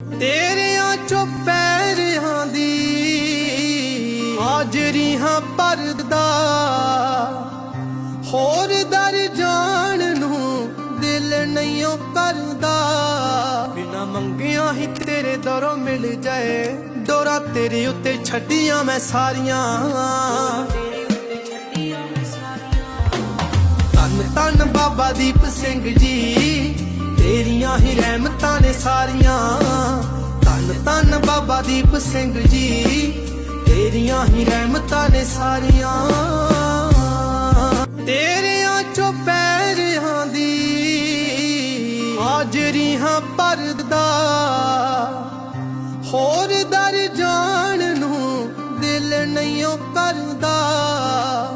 ਤੇਰਿਆਂ ਚੋਂ ਪੈਰਿਆਂ ਦੀ ਹਾਜਰੀ ਹਾਂ ਭਰਦਾ, ਹੋਰ ਦਰ ਜਾਣ ਨੂੰ ਦਿਲ ਨਹੀਂ ਓ ਕਰਦਾ। ਬਿਨਾ ਮੰਗਿਆ ਹੀ ਤੇਰੇ ਦਰੋਂ ਮਿਲ ਜਾਏ, ਡੋਰਾ ਤੇਰੇ ਉੱਤੇ ਛੱਡੀਆਂ ਮੈਂ ਸਾਰੀਆਂ। ਤਨ ਤਨ ਬਾਬਾ ਦੀਪ ਸਿੰਘ ਜੀ, ਤੇਰੀਆਂ ਹੀ ਰਹਿਮਤਾਂ ਨੇ ਸਾਰੀਆਂ। ਦੀਪ ਸਿੰਘ ਜੀ, ਤੇਰੀਆਂ ਹੀ ਰਹਿਮਤਾਂ ਨੇ ਸਾਰੀਆਂ। ਤੇਰਿਆਂ ਚੋਂ ਪੈਰਿਆਂ ਦੀ ਹਾਜਰੀ ਹਾਂ ਭਰਦਾ। ਹੋਰ ਦਰ ਜਾਣ ਨੂੰ ਦਿਲ ਨਹੀਂ ਓ ਕਰਦਾ।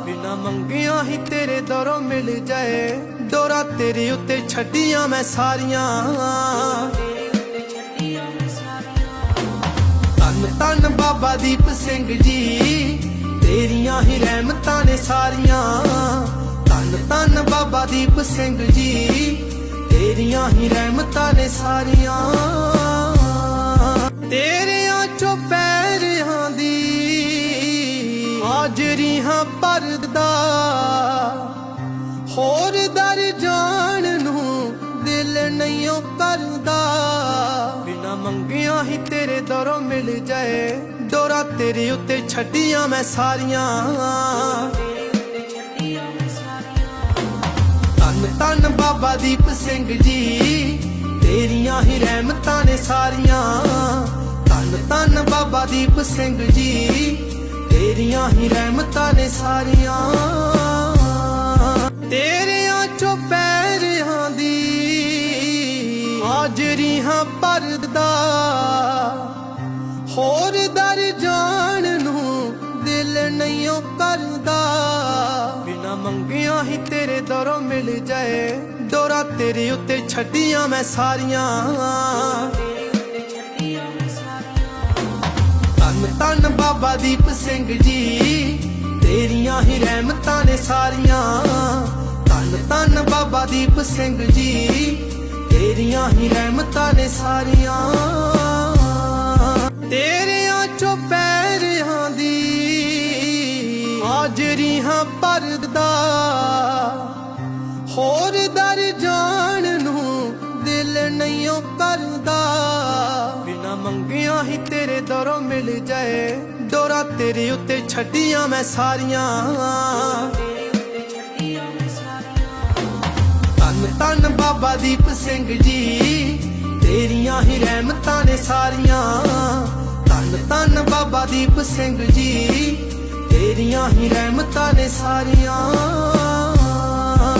ਬਿਨਾ ਮੰਗਿਆ ਹੀ ਤੇਰੇ ਦਰੋਂ ਮਿਲ ਜਾਏ। ਡੋਰਾ ਤੇਰੇ ਉੱਤੇ ਛੱਡੀਆਂ ਮੈਂ ਸਾਰੀਆਂ। ਬਾਬਾ ਦੀਪ ਸਿੰਘ ਜੀ, ਤੇਰੀਆਂ ਹੀ ਰਹਿਮਤਾਂ ਨੇ ਸਾਰੀਆਂ। ਧੰਨ ਧੰਨ ਬਾਬਾ ਦੀਪ ਸਿੰਘ ਜੀ, ਤੇਰੀਆਂ ਹੀ ਰਹਿਮਤਾਂ ਨੇ ਸਾਰੀਆਂ। ਤੇਰਿਆਂ ਚੋਂ ਪੈਰਿਆਂ ਦੀ ਹਾਂ ਭਰਦਾ, ਹੋਰ ਦਰ ਜਾਣ ਨੂੰ ਦਿਲ ਨਹੀਂ ਓ ਕਰਦਾ ਬਿਨਾ ਮੰਗਿਆ ਹੀ ਤੇਰੇ ਦਰੋਂ ਮਿਲ ਜਾਏ। ਤੇਰੇ ਉੱਤੇ ਛੱਡੀਆਂ ਮੈਂ ਸਾਰੀਆਂ। ਤਨ ਤਨ ਬਾਬਾ ਦੀਪ ਸਿੰਘ ਜੀ, ਤੇਰੀਆਂ ਹੀ ਰਹਿਮਤਾਂ ਨੇ ਸਾਰੀਆਂ। ਤਨ ਤਨ ਬਾਬਾ ਦੀਪ ਸਿੰਘ ਜੀ, ਤੇਰੀਆਂ ਹੀ ਰਹਿਮਤਾਂ ਨੇ ਸਾਰੀਆਂ। ਤੇਰਿਆਂ ਚੋਂ ਪੈਰਿਆਂ ਦੀ ਹਾਂ ਭਰਦਾ ਹੋਰ ਦਰ ਜਾਣ ਨੂੰ ਦਿਲ ਨਹੀਂ ਓ ਕਰਦਾ। ਬਿਨਾ ਮੰਗਿਆ ਹੀ ਤੇਰੇ ਦਰੋਂ ਮਿਲ ਜਾਏ। ਡੋਰਾ ਤੇਰੇ ਉੱਤੇ ਛੱਡੀਆਂ ਮੈਂ ਸਾਰੀਆਂ। ਤਨ ਤਨ ਬਾਬਾ ਦੀਪ ਸਿੰਘ ਜੀ, ਤੇਰੀਆਂ ਹੀ ਰਹਿਮਤਾਂ ਨੇ ਸਾਰੀਆਂ। ਤਨ ਤਨ ਬਾਬਾ ਦੀਪ ਸਿੰਘ ਜੀ, ਤੇਰੀਆਂ ਹੀ ਰਹਿਮਤਾਂ ਨੇ ਸਾਰੀਆਂ। ਤੇਰਿਆਂ ਚੋਂ ਪੈਰਿਆਂ ਦੀ ਹਾਜਰੀ ਹਾਂ ਭਰਦਾ। ਹੋਰ ਦਰ ਜਾਣ ਨੂੰ ਦਿਲ ਨਹੀਂ ਕਰਦਾ। ਬਿਨਾ ਮੰਗਿਆ ਹੀ ਤੇਰੇ ਦਰੋਂ ਮਿਲ ਜਾਏ। ਡੋਰਾ ਤੇਰੇ ਉੱਤੇ ਛੱਡੀਆਂ ਮੈਂ ਸਾਰੀਆਂ। ਤਨ ਤਨ ਬਾਬਾ ਦੀਪ ਸਿੰਘ ਜੀ, ਤੇਰੀਆਂ ਹੀ ਰਹਿਮਤਾਂ ਨੇ ਸਾਰੀਆਂ। ਬਾਬਾ ਦੀਪ ਸਿੰਘ ਜੀ ਤੇਰੀਆਂ ਹੀ ਰਹਿਮਤਾਂ ਨੇ ਸਾਰੀਆਂ।